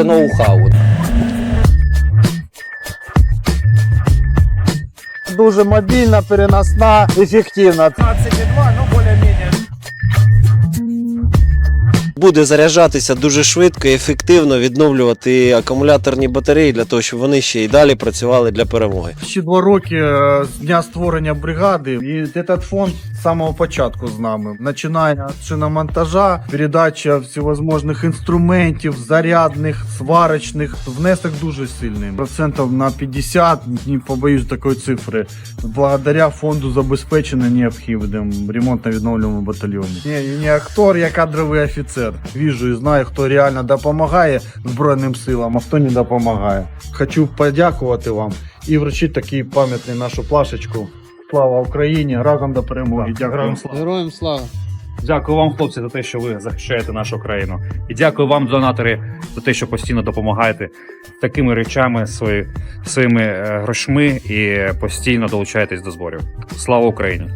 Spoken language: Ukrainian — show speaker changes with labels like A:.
A: це ноу-хау.
B: Дуже мобільна, переносна, ефективна.
C: 22, ну
A: Буде заряджатися дуже швидко і ефективно відновлювати акумуляторні батареї для того, щоб вони ще й далі працювали для перемоги.
B: Ще два роки е, з дня створення бригади, і этот фонд з самого початку з нами. Починає з шиномонтажа, передача всевозможних інструментів, зарядних, сварочних. Внесок дуже сильний. Процентів на 50, не побоюсь такої цифри. Благодаря фонду забезпечено необхідним ремонтно-відновлювальному батальйоні. Я не актор, я кадровий офіцер. Віжу і знаю, хто реально допомагає Збройним силам, а хто не допомагає. Хочу подякувати вам і вручити таку пам'ятну нашу плашечку. Слава Україні! Разом до перемоги! Дякую.
C: Героям слава.
D: Героям слава!
C: Дякую вам, хлопці, за те, що ви захищаєте нашу країну. І дякую вам, донатори, за те, що постійно допомагаєте такими речами, свої, своїми е, грошми і постійно долучаєтесь до зборів. Слава Україні!